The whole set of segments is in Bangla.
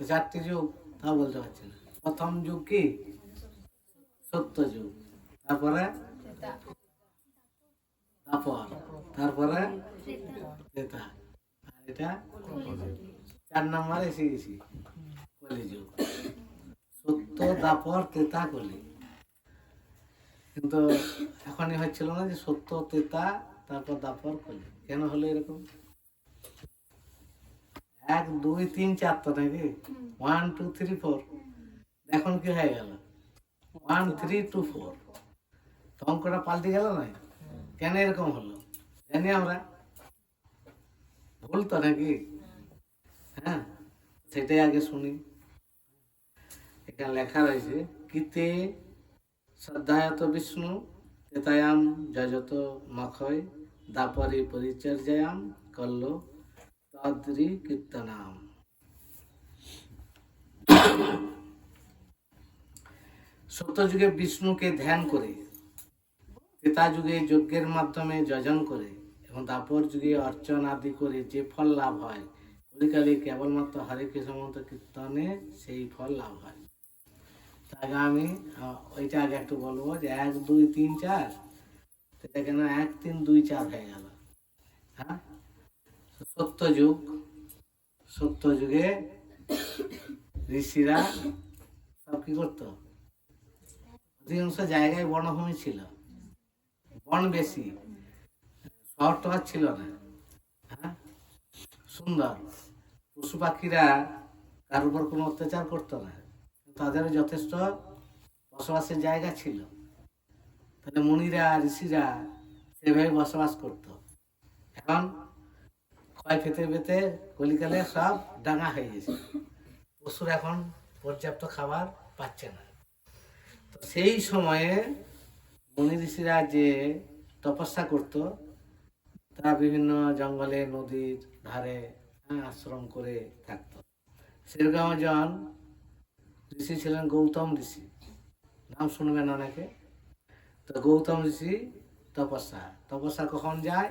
তো চারটি যুগ, তা বলতে পারছি না। প্রথম যুগ কি? সত্য যুগ। তারপরে? তারপরে? ত্রেতা আর এটা? চার নাম্বার এসে গেছি কলিযুগ সত্য, দাপর, তেতা, কলি। কিন্তু এখনই হচ্ছিল না যে সত্য, তেতা, তারপর দাপর, কলি। কেন হলো এরকম? দুই, তিন, চার তো নাকি? ওয়ান টু থ্রি ফোর এখন কি হয়ে গেল? ওয়ান থ্রি টু ফোর তো অঙ্কটা পাল্টে গেল না? কেন এরকম হলো? জানি আমরা। ভুল তো নাকি? হ্যাঁ সেটাই আগে শুনি। এখানে লেখা রয়েছে, কিতে শ্রদ্ধায়ত বিষ্ণু, তেতায়াম যজত মখয়, দাপরি পরিচর্যায়াম কল্ল তদ্রি কীর্তনাম সত্যযুগে বিষ্ণুকে ধ্যান করে ত্রেতা যুগে যজ্ঞের মাধ্যমে যজন করে এবং দাপর যুগে অর্চন আদি করে যে ফল লাভ হয়, কলিকালে কেবলমাত্র হরে কৃষ্ণ মন্ত্র কীর্তনে সেই ফল লাভ হয়। আগে আমি ওইটা আগে একটু বলব যে এক, দুই, তিন, চার, এটা কেন এক, তিন, দুই, চার হয়ে গেল। হ্যাঁ? সত্য যুগ সত্য যুগে ঋষিরা সব কি করতো? অধিকাংশ জায়গায় বনভূমি ছিল। বন বেশি, শহর টহর ছিল না। হ্যাঁ? সুন্দর। পশু পাখিরা কার উপর কোনো অত্যাচার করতো না। তাদের যথেষ্ট বসবাসের জায়গা ছিল। তাহলে মুনিরা, ঋষিরা সেভাবে বসবাস করত। এখন ক্ষয় পেতে পেতে কলিকালে সব ডাঙা হয়ে গেছে। পশুর এখন পর্যাপ্ত খাবার পাচ্ছে না। তো সেই সময়ে মুনি ঋষিরা যে তপস্যা করত তারা বিভিন্ন জঙ্গলে নদীর ধারে হ্যাঁ, আশ্রম করে থাকতো। সেরকম একজন ঋষি ছিলেন গৌতম ঋষি। নাম শুনবেন অনেকে। তো গৌতম ঋষি তপস্যা। তপস্যা কখন যায়?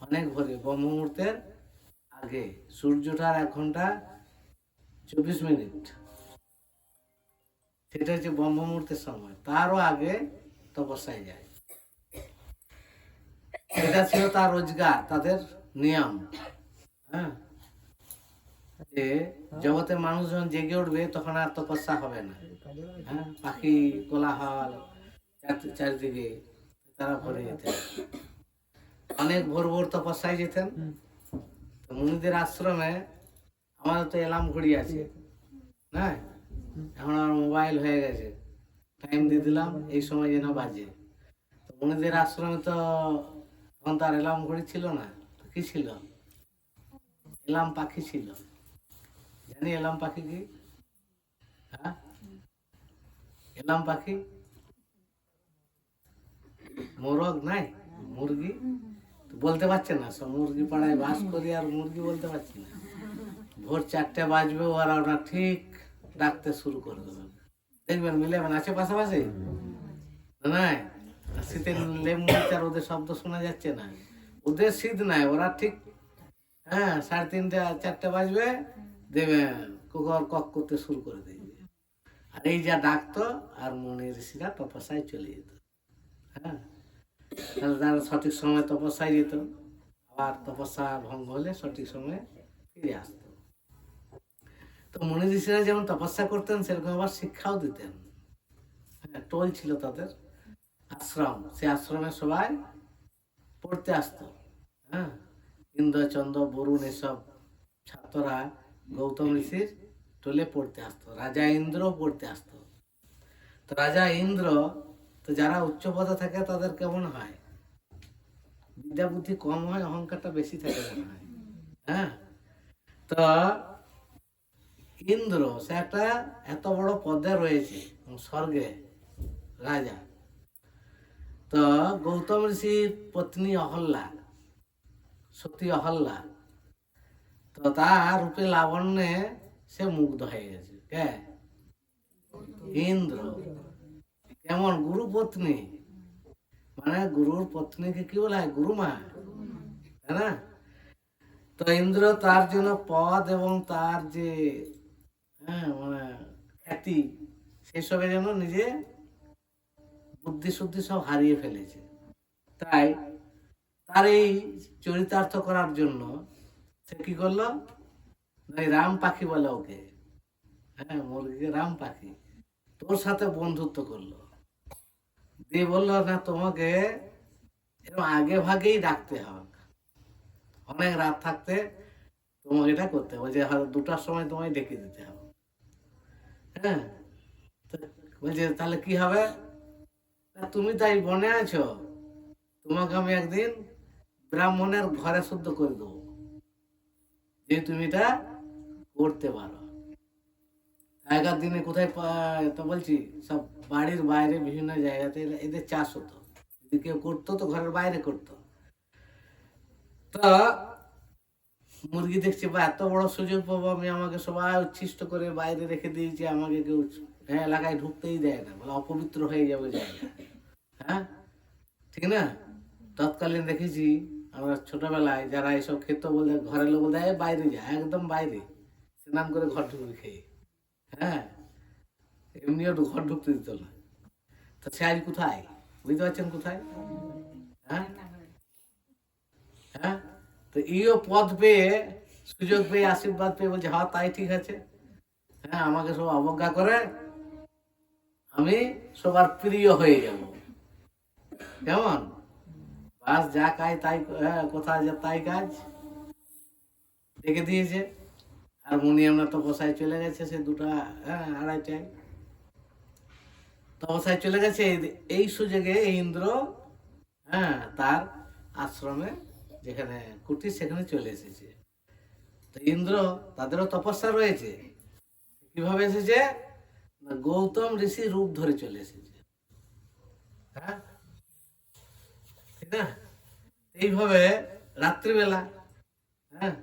অনেক ভোরে ব্রহ্ম মুহূর্তের আগে সূর্যটার এক ঘণ্টা চব্বিশ মিনিট। সেটা হচ্ছে ব্রহ্ম মুহূর্তের সময়। তারও আগে তপস্যায় যায়। এটা ছিল তার রোজগার, তাদের নিয়ম। হ্যাঁ? যে জগতে মানুষ যখন জেগে উঠবে, তখন আর তপস্যা হবে না। হ্যাঁ? পাখি, কোলাহল, চার- চারিদিকে তারা ভরে যেতেন অনেক ভোর ভোর তপস্যায় যেতেন। তো মুনিদের আশ্রমে আমাদের তো এলাম ঘড়ি আছে না এখন আমার মোবাইল হয়ে গেছে। টাইম দিয়ে দিলাম এই সময় যেন বাজে। তো মুনিদের আশ্রমে তো তখন তো আর এলাম ঘড়ি ছিল না তো কি ছিল? এলাম পাখি ছিল। জানি এলাম পাখি কি? হ্যাঁ? এলাম পাখি? মোরগ নাই? মুরগি? বলতে পারছে না, সব মুরগি পাড়ায় বাস করি আর মুরগি বলতে পারছি না। ভোর চারটে বাজবে, ওরা ওরা ঠিক ডাকতে শুরু করে দেবে। দেখবেন মিলেবেন আছে পাশাপাশি না শীতের লেবু আর ওদের শব্দ শোনা যাচ্ছে না। ওদের শীত নাই, ওরা ঠিক হ্যাঁ সাড়ে তিনটে, চারটে বাজবে দেবে কুকুর কক করতে শুরু করে দেবে আর এই যা ডাকতো, আর মনে ঋষিরা তপস্যায় চলে যেত। হ্যাঁ। তারা সঠিক সময় তপস্যায় যেত আবার তপস্যা ভঙ্গ হলে সঠিক সময়ে ফিরে আসতো। তো মনি ঋষিরা যেমন তপস্যা করতেন, সেরকম আবার শিক্ষাও দিতেন। হ্যাঁ টোল ছিল তাদের। আশ্রম, সে আশ্রমে সবাই পড়তে আসতো। হ্যাঁ ইন্দ্র, চন্দ্র, বরুণ এসব ছাত্ররা গৌতম ঋষির টোলে পড়তে আসতো। রাজা ইন্দ্র পড়তে আসতো। তো রাজা ইন্দ্র তো যারা উচ্চ পদে থাকে, তাদের কেমন হয়? বিদ্যা বুদ্ধি কম হয়, অহংকারটা বেশি থাকে মনে হয়। হ্যাঁ? তো ইন্দ্র, সে একটা এত বড় পদে রয়েছে স্বর্গে রাজা। তো গৌতম ঋষির পত্নী অহল্যা, সতী অহল্যা, তো তার রূপে লাবণ্যে সে মুগ্ধ হয়ে গেছে। কে? ইন্দ্র। কেমন গুরু পত্নী? মানে গুরুর পত্নীকে কি বলা? হয় গুরুমা না? তো ইন্দ্র তার জন্য পদ এবং তার যে হ্যাঁ মানে খ্যাতি, সেসবে যেন নিজে বুদ্ধি শুদ্ধি সব হারিয়ে ফেলেছে। তাই তার এই চরিতার্থ করার জন্য সে কি করল? রাম পাখি বলে ওকে। হ্যাঁ মুরগিকে রাম পাখি। তোর সাথে বন্ধুত্ব করল। দিয়ে বলল, না, তোমাকে এরকম আগে ভাগেই ডাকতে হবে। অনেক রাত থাকতে তোমাকে এটা করতে হবে যে, হয়তো দুটার সময় তোমায় ডেকে দিতে হবে। হ্যাঁ? বলছে, তাহলে কি হবে? তুমি তাই বনে আছো, তোমাকে আমি একদিন ব্রাহ্মণের ঘরে শুদ্ধ করে দেবো। যে তুমি এটা করতে পারো। আগেকার দিনে কোথায় তো বলছি, সব বাড়ির বাইরে বিভিন্ন জায়গাতে এদের চাষ হতো। যদি কেউ করতো তো ঘরের বাইরে করতো। তা মুরগি দেখছি বা এত বড় সুযোগ পাবো আমি, আমাকে সবাই উচ্ছিষ্ট করে বাইরে রেখে দিয়েছি আমাকে কেউ হ্যাঁ এলাকায় ঢুকতেই দেয় না, বলে অপবিত্র হয়ে যাবে জায়গা হ্যাঁ? ঠিক না? তৎকালীন দেখেছি আমরা ছোটবেলায় যারা এইসব খেত বলে ঘরের লোক দেয় বাইরে যায় একদম বাইরে। স্নান করে ঘর ঢুকবে খেয়ে। হ্যাঁ এমনিও ঢু- ঘর ঢুকতে দিত না। তো সে আজ কোথায়? বুঝতে পারছেন কোথায়? হ্যাঁ? হ্যাঁ? তো ইও পদ পেয়ে সুযোগ পেয়ে আশীর্বাদ পেয়ে বলছে হ্যাঁ তাই ঠিক আছে। হ্যাঁ আমাকে সব অবজ্ঞা করে আমি সবার প্রিয় হয়ে যাব। কেমন? বাস যা কাজ তাই হ্যাঁ, কোথায় যা তাই কাজ ডেকে দিয়েছে। আর মুনিয়ামরা তপসায় চলে গেছে সে দুটা হ্যাঁ আড়াইটায়। তপসায় চলে গেছে এই- সুযোগে ইন্দ্র হ্যাঁ তার আশ্রমে যেখানে কুটির সেখানে চলে এসেছে। তো ইন্দ্র, তাদেরও তপস্যা রয়েছে। কীভাবে এসেছে? গৌতম ঋষি রূপ ধরে চলে এসেছে। হ্যাঁ? ঠিক না? এইভাবে রাত্রিবেলা হ্যাঁ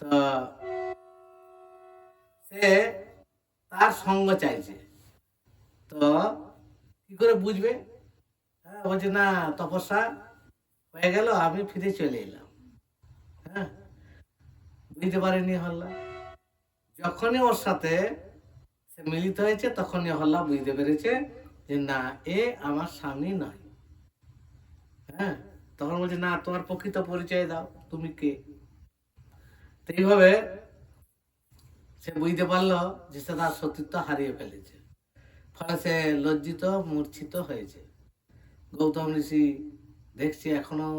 তো সে তার সঙ্গ চাইছে। তো কি করে বুঝবে? হ্যাঁ বলছে, না, তপস্যা হয়ে গেল, আমি ফিরে চলে এলাম। হ্যাঁ বুঝতে পারেনি হল্লা। যখনই ওর সাথে সে মিলিত হয়েছে, তখনই হল্লা বুঝতে পেরেছে যে, না, এ আমার স্বামী নয়। হ্যাঁ তখন বলছে, না, তোমার প্রকৃত পরিচয় দাও, তুমি কে? তো এইভাবে সে বুঝতে পারল যে সে তার সতীত্ব হারিয়ে ফেলেছে। ফলে সে লজ্জিত, মূর্ছিত হয়েছে। গৌতম ঋষি দেখছি, এখনও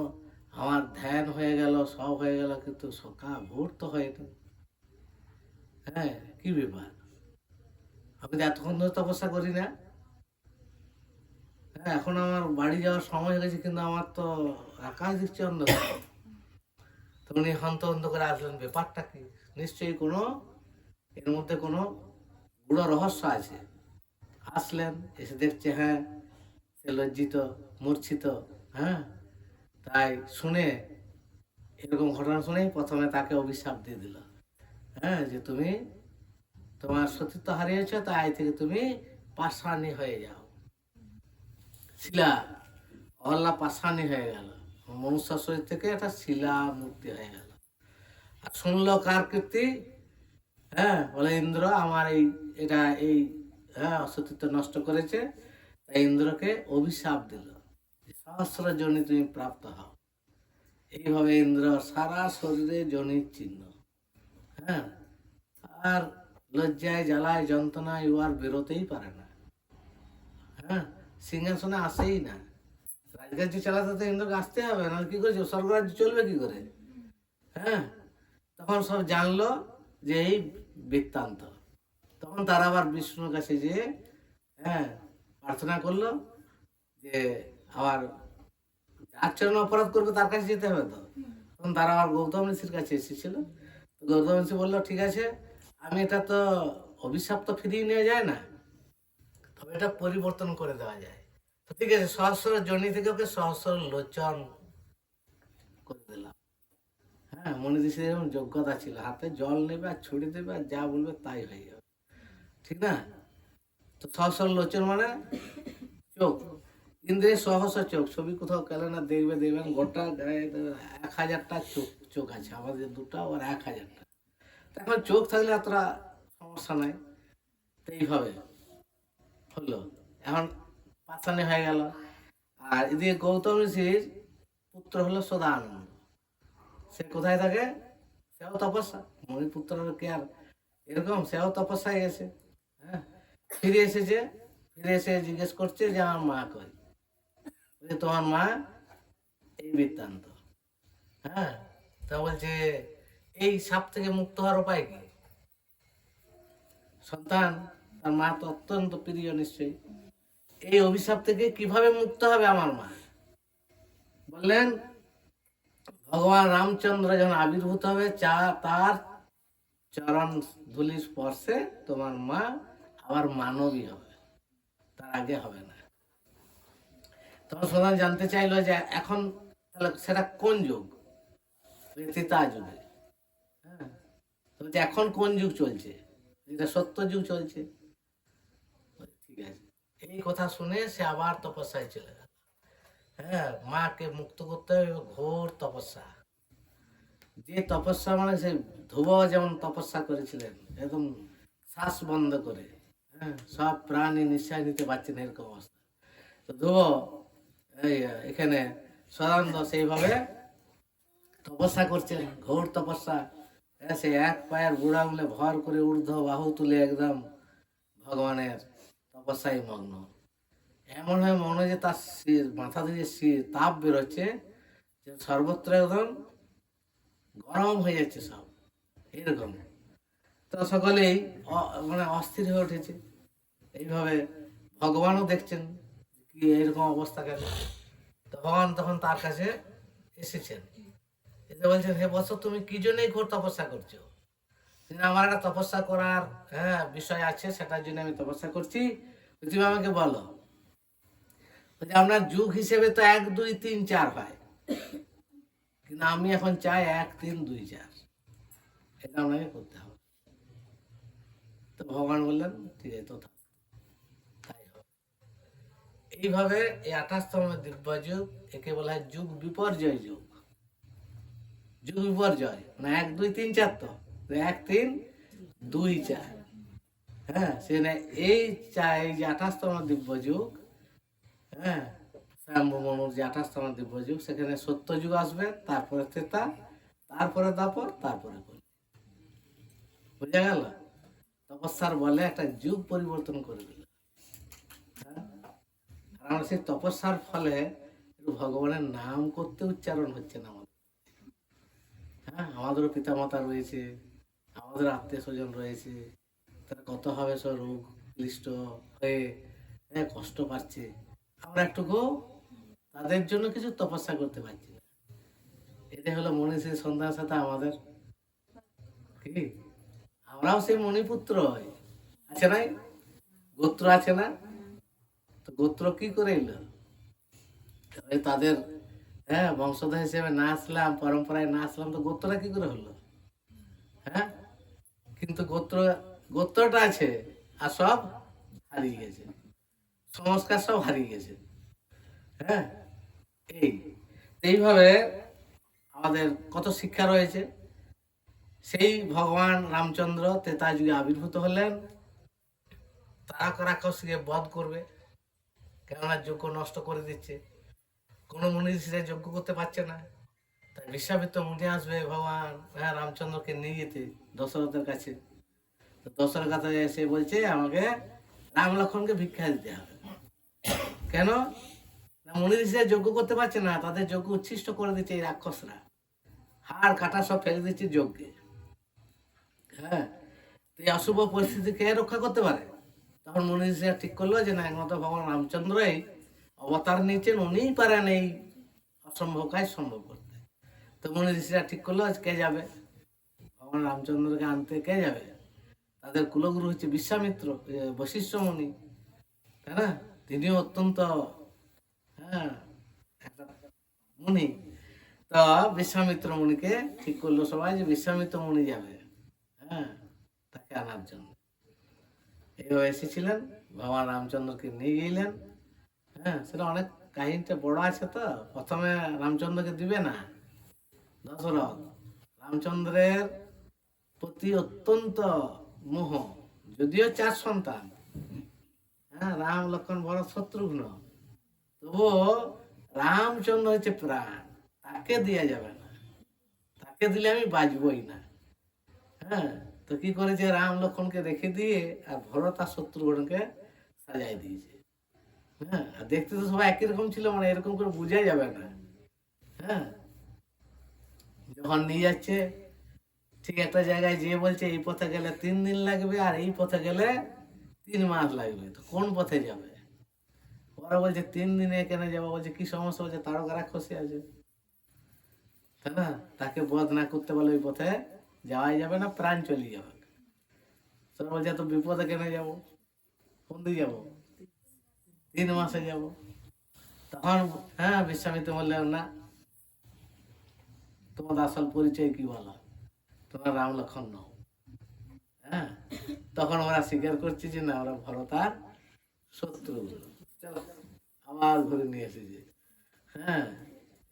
আমার ধ্যান হয়ে গেল, সব হয়ে গেল, কিন্তু সকাল ভোর তো হয়নি। হ্যাঁ কি ব্যাপার? আমি তো এতক্ষণ ধরে তপস্যা করি না। হ্যাঁ এখন আমার বাড়ি যাওয়ার সময় হয়ে গেছে, কিন্তু আমার তো আকাশ দিচ্ছে অন্ধকার। তো উনি হন্ত হন্ত করে আসলেন, ব্যাপারটা কি? নিশ্চয়ই কোনো এর মধ্যে কোনো গুড় রহস্য আছে। আসলেন এসে দেখছে হ্যাঁ সে লজ্জিত, মূর্ছিত হ্যাঁ? তাই শুনে, এরকম ঘটনা শুনেই প্রথমে তাকে অভিশাপ দিয়ে দিল। হ্যাঁ যে তুমি তোমার সতীত্ব হারিয়েছ, তাই থেকে তুমি পাষাণী হয়ে যাও। শিলা অহল্লা পাষাণী হয়ে গেল। মনুষ্য শরীর থেকে একটা শিলা মূর্তি হয়ে গেল। আর শুনল কার কীর্তি? হ্যাঁ বলে ইন্দ্র, আমার এই, এটা এই হ্যাঁ অসতীত্ব নষ্ট করেছে। তাই ইন্দ্রকে অভিশাপ দিল। সহস্র জনি তুমি প্রাপ্ত হও। এইভাবে ইন্দ্র সারা শরীরে জনির চিহ্ন। হ্যাঁ আর লজ্জায়, জ্বালায়, যন্ত্রণায় ও আর বেরোতেই পারে না। হ্যাঁ সিংহাসনে আসেই না। রাজগাজ্য চালাতে তো ইন্দ্রকে আসতে হবে না কি করেছে স্বর্গরাজ্য চলবে কি করে? হ্যাঁ তখন সব জানলো যে এই বৃত্তান্ত। তখন তারা আবার বিষ্ণুর কাছে যে হ্যাঁ প্রার্থনা করল যে আবার আচরণ অপরাধ করবে তার কাছে যেতে হবে তো। তখন তারা আবার গৌতম ঋষির কাছে এসেছিল। গৌতম ঋষি বলল, ঠিক আছে, আমি এটা তো অভিশাপ তো ফিরিয়ে নেওয়া যায় না। তবে এটা পরিবর্তন করে দেওয়া যায়। ঠিক আছে, সহস্র জনি থেকে ওকে সহস্র লোচন করে দিলাম। হ্যাঁ মনে দিছে যেমন যোগ্যতা ছিল। হাতে জল নেবে আর ছুড়ে দেবে আর যা বলবে তাই হয়ে যাবে। ঠিক না? তো সহস্র লোচন মানে চোখ। ইন্দ্রের সহস্র চোখ। ছবি কোথাও গেলে না, দেখবে, দেখবেন গোটা এক হাজারটা চোখ চোখ আছে। আমাদের দুটো আর এক হাজারটা। এখন চোখ থাকলে এতটা সমস্যা নাই। তো এইভাবে হলো। এখন পাঁচানি হয়ে গেল। আর এদিকে গৌতম ঋষির পুত্র হলো সদানন্দ। সে কোথায় থাকে? সেও তপস্যা। মণিপুত্র কে আর এরকম? সেও তপস্যায় গেছে। হ্যাঁ? ফিরে এসেছে। ফিরে এসে জিজ্ঞেস করছে যে আমার মা কই? বলছে, তোমার মা এই বৃত্তান্ত। হ্যাঁ? তা বলছে এই সাপ থেকে মুক্ত হওয়ার উপায় কি? সন্তান তার মা তো অত্যন্ত প্রিয় নিশ্চয়ই। এই অভিশাপ থেকে কীভাবে মুক্ত হবে আমার মা? বললেন ভগবান রামচন্দ্র যখন আবির্ভূত হবে, চা, তার চরণ ধুলি স্পর্শে তোমার মা আবার মানবী হবে। তার আগে হবে না। তখন সন্তান জানতে চাইলো যে এখন সেটা কোন যুগ? ত্রেতা যুগে। হ্যাঁ। তো এখন কোন যুগ চলছে? এটা সত্য যুগ চলছে। ঠিক আছে। এই কথা শুনে সে আবার তপস্যায় চলে হ্যাঁ মাকে মুক্ত করতে হবে ঘোর তপস্যা। যে তপস্যা মানে সে ধ্রুব যেমন তপস্যা করেছিলেন একদম শ্বাস বন্ধ করে হ্যাঁ সব প্রাণী নিঃশ্বাস নিতে পারছে না এরকম অবস্থা। তো ধ্রুব এই এখানে সদানন্দ সেইভাবে তপস্যা করছেন ঘোর তপস্যা। হ্যাঁ, সে এক পায়ের বুড়া আঙুলে ভর করে ঊর্ধ্ব বাহু তুলে একদম ভগবানের তপস্যায় মগ্ন। এমন হয় মনে হয় যে তার মাথা থেকে তাপ বেরোচ্ছে, যে সর্বত্র একদম গরম হয়ে যাচ্ছে সব, এরকম। তো সকলেই মানে অস্থির হয়ে উঠেছে। এইভাবে ভগবানও দেখছেন কি এরকম অবস্থা কেন? তো ভগবান তখন তার কাছে এসেছেন। এসে বলছেন, হে বৎস, তুমি কি জন্যই ঘোর তপস্যা করছ? আমার একটা তপস্যা করার হ্যাঁ বিষয় আছে, সেটার জন্য আমি তপস্যা করছি। তুমি আমাকে বলো আপনার যুগ হিসেবে তো এক, দুই, তিন, চার হয়। কিন্তু আমি এখন চাই এক, তিন, দুই, চার। এটা আপনাকে করতে হবে। তো ভগবান বললেন, ঠিক আছে, তো তাই এইভাবে এই আঠাশতম দিব্য যুগ একে বলা হয় যুগ বিপর্যয় যুগ। যুগ বিপর্যয় মানে এক, দুই, তিন, চার তো। এক, তিন, দুই, চার। হ্যাঁ সেখানে এই চা এই যে আঠাশতম দিব্য যুগ হ্যাঁ। মনুর যে আঠাশতম দিব্য যুগ সেখানে সত্য যুগ আসবে, তারপরে তেতা তারপরে দাপর, তারপরে কলি বুঝা গেল? তপস্যার বলে একটা যুগ পরিবর্তন করে দিল। হ্যাঁ? আমরা সেই তপস্যার ফলে ভগবানের নাম করতে উচ্চারণ হচ্ছে না আমাদের। হ্যাঁ আমাদেরও পিতামাতা রয়েছে, আমাদের আত্মীয় স্বজন রয়েছে, তারা কত হবে সব রোগ ক্লিষ্ট হয়ে হ্যাঁ কষ্ট পাচ্ছে। আমরা একটুকু তাদের জন্য কিছু তপস্যা করতে পারছি না। এটা হলো মনীষীর সন্ধ্যার সাথে আমাদের। কি? আমরাও সেই মণিপুত্র আছে নাই? গোত্র আছে না? তো গোত্র কি করে এলো? তাদের হ্যাঁ বংশধর হিসেবে না আসলাম, পরম্পরায় না আসলাম, তো গোত্রটা কি করে হলো? হ্যাঁ? কিন্তু গোত্র, গোত্রটা আছে, আর সব হারিয়ে গেছে। সংস্কার সব হারিয়ে গেছে। হ্যাঁ? এই, এইভাবে আমাদের কত শিক্ষা রয়েছে। সেই ভগবান রামচন্দ্র তেতা যুগে আবির্ভূত হলেন। তারা রাক্ষসকে বধ করবে। কেননা যজ্ঞ নষ্ট করে দিচ্ছে। কোনো মুনি ঋষিরা যজ্ঞ করতে পারছে না। তাই বিশ্বামিত্র মুনি আসবে ভগবান হ্যাঁ রামচন্দ্রকে নিয়ে যেতে দশরথের কাছে। দশরথের কাছে এসে বলছে, আমাকে রাম লক্ষণকে ভিক্ষা দিতে হবে। কেন? মুনি ঋষিরা যজ্ঞ করতে পারছে না, তাদের যজ্ঞ উচ্ছিষ্ট করে দিচ্ছে এই রাক্ষসরা। হাড় কাটা সব ফেলে দিচ্ছে যজ্ঞে। হ্যাঁ? এই অশুভ পরিস্থিতি কে রক্ষা করতে পারে? তখন মুনি ঋষিরা ঠিক করল যে, না, একমাত্র ভগবান রামচন্দ্রই অবতার নিয়েছেন, উনিই পারেন এই অসম্ভব কাজ সম্ভব করতে। তো মুনি ঋষিরা ঠিক করল আজ কে যাবে? ভগবান রামচন্দ্রকে আনতে কে যাবে? তাদের কুলগুরু হচ্ছে বিশ্বামিত্র মুনি তাই না? তিনিও অত্যন্ত হ্যাঁ মুনি। তো বিশ্বামিত্র মুনিকে ঠিক করল সবাই যে বিশ্বামিত্র মুনি যাবে হ্যাঁ তাকে আনার জন্য। এইভাবে এসেছিলেন, ভগবান রামচন্দ্রকে নিয়ে গেলেন হ্যাঁ সেটা অনেক কাহিনীটা বড় আছে তো, প্রথমে রামচন্দ্রকে দিবে না, দশরথ। রামচন্দ্রের প্রতি অত্যন্ত মোহ, যদিও চার সন্তান হ্যাঁ রাম লক্ষণ বড় শত্রুঘ্ন। তবুও রামচন্দ্র হচ্ছে প্রাণ, তাকে দেওয়া যাবে না। তাকে দিলে আমি বাঁচবই না। হ্যাঁ তো কি করেছে? রাম লক্ষণকে রেখে দিয়ে আর ভরত আর শত্রুঘ্নকে সাজাই দিয়েছে। হ্যাঁ আর দেখতে তো সবাই একই রকম ছিল মানে এরকম করে বোঝা যাবে না। হ্যাঁ যখন নিয়ে যাচ্ছে, ঠিক একটা জায়গায় যেয়ে বলছে, এই পথে গেলে তিন দিন লাগবে আর এই পথে গেলে তিন মাস লাগবে তো কোন পথে যাবে? ওরা বলছে, তিন দিনে কেন যাব। বলছে, কি সমস্যা? হচ্ছে তারকা রাক্ষসী আছে। তাই না, তাকে বধ না করতে বলে ওই পথে যাওয়াই যাবে না, প্রাণ চলে যাবে। তোরা বলছে তো বিপদে কেন যাব? কোন দিকে যাব? তিন মাসে যাব। তখন হ্যাঁ বিশ্বামিত্র বললেন, না, তোমার আসল পরিচয় কি বলো? তোমার রাম লক্ষণ নও। হ্যাঁ তখন ওরা স্বীকার করছে যে না, ওরা ভরতার শত্রু। চলো, আবার ঘুরে নিয়ে এসেছে হ্যাঁ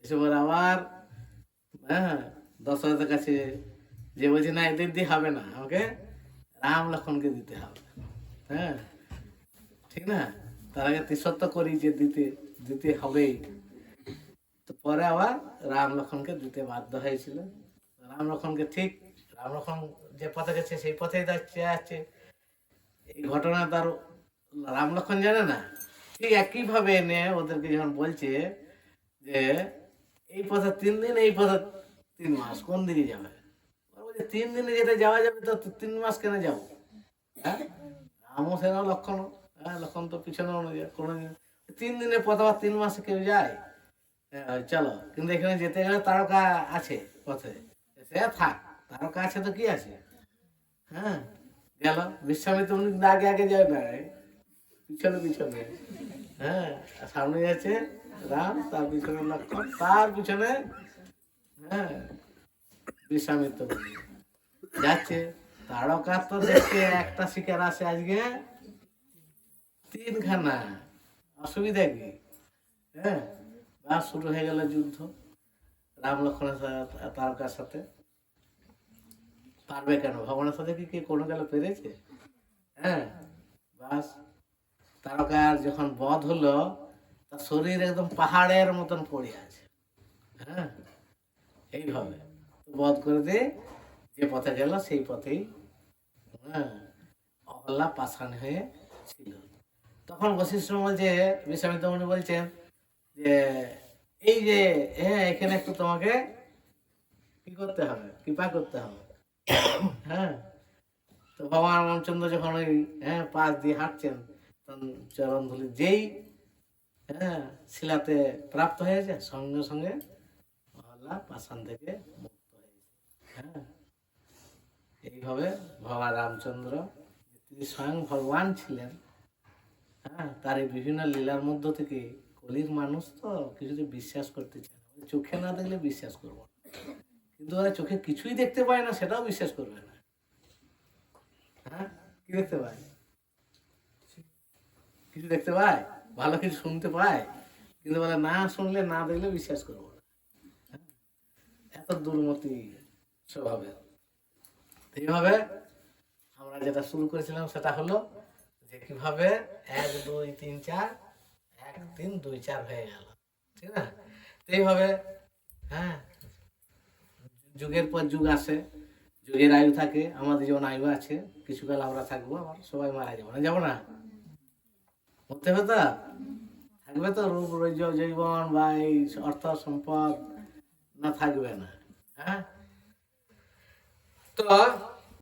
এসে পর আবার হ্যাঁ দশরথের কাছে যে বলছে, না, এদের দিয়ে হবে না, আমাকে রাম লক্ষণকে দিতে হবে। হ্যাঁ ঠিক না? তার আগে তিসত্ব করি যে দিতে দিতে হবেই। তো পরে আবার রাম লক্ষণকে দিতে বাধ্য হয়েছিল। রাম লক্ষণকে ঠিক, রাম লক্ষণ যে পথে গেছে সেই পথেই যাচ্ছে আছে। এই ঘটনা তার রাম লক্ষণ জানে না? ঠিক একইভাবে এনে ওদেরকে যখন বলছে যে এই পথে তিন দিন এই পথে তিন মাস কোন দিকে যাবে? তিন দিনে যেটা যাওয়া যাবে তো তিন মাস কেন যাব? হ্যাঁ? রামও সেনাও লক্ষণ হ্যাঁ লক্ষণ তো পিছনে অনুযায়ী কোনো তিন দিনে পথ আবার তিন মাসে কেউ যায়? হ্যাঁ, চলো কিন্তু এখানে যেতে গেলে তারকা আছে পথে। সে থাক তারকা আছে তো কি আছে? হ্যাঁ গেল। বিশ্বামিত্র উনি আগে আগে যায় না পিছনে পিছনে। হ্যাঁ সামনে যাচ্ছে রাম, তার পিছনে লক্ষণ তার পিছনে হ্যাঁ বিশ্বামিত্র যাচ্ছে। তারকার তো দেখতে একটা শিকার আছে আজকে। তিনখানা। অসুবিধা কি? হ্যাঁ বা শুরু হয়ে গেল যুদ্ধ। রাম লক্ষণের তারকার সাথে। পারবে কেন? ভগবানের সাথে কি কে কোনো গেলে পেরেছে? হ্যাঁ? বাস, তারকার যখন বধ হলো, তার শরীর একদম পাহাড়ের মতন পড়ে আছে। হ্যাঁ? এইভাবে। বধ করে দিয়ে যে পথে গেল, সেই পথেই হ্যাঁ অহল্লা পাষাণ হয়ে ছিল। তখন বশিষ্ঠ বলছে বিশ্বামিত্র মুনি বলছেন যে, এই যে হ্যাঁ এখানে একটু তোমাকে কি করতে হবে? কৃপা করতে হবে। হ্যাঁ? তো ভগবান রামচন্দ্র যখন ওই হ্যাঁ পাশ দিয়ে হাঁটছেন, তখন চরণ ধুলি যেই হ্যাঁ শিলাতে প্রাপ্ত হয়েছে, সঙ্গে সঙ্গে মহল্লা পাষাণ থেকে মুক্ত হয়েছে। হ্যাঁ? এইভাবে ভগবান রামচন্দ্র তিনি স্বয়ং ভগবান ছিলেন হ্যাঁ তার এই বিভিন্ন লীলার মধ্য থেকে কলির মানুষ তো কিছুতে বিশ্বাস করতে চায় চোখে না দেখলে বিশ্বাস করব না। কিন্তু ওরা চোখে কিছুই দেখতে পায় না, সেটাও বিশ্বাস করবে না। হ্যাঁ? কি দেখতে পায়? কিছু দেখতে পায়? ভালো কিছু শুনতে পায়? কিন্তু বলে, না শুনলে না দেখলে বিশ্বাস করব না। হ্যাঁ? এত দুর্মতি স্বভাবের। এইভাবে আমরা যেটা শুরু করেছিলাম সেটা হলো যে কীভাবে এক, দুই, তিন, চার, এক, তিন, দুই, চার হয়ে গেল। ঠিক না? এইভাবে হ্যাঁ? যুগের পর যুগ আসে যুগের আয়ু থাকে, আমাদের যেমন আয়ু আছে, কিছুকাল আমরা থাকব, আবার সবাই মারা যাব না যাব না। হতে হবে তো? থাকবে তো? রূপ, রৈজ জীবন বা এই অর্থ, সম্পদ, না থাকবে না হ্যাঁ? তো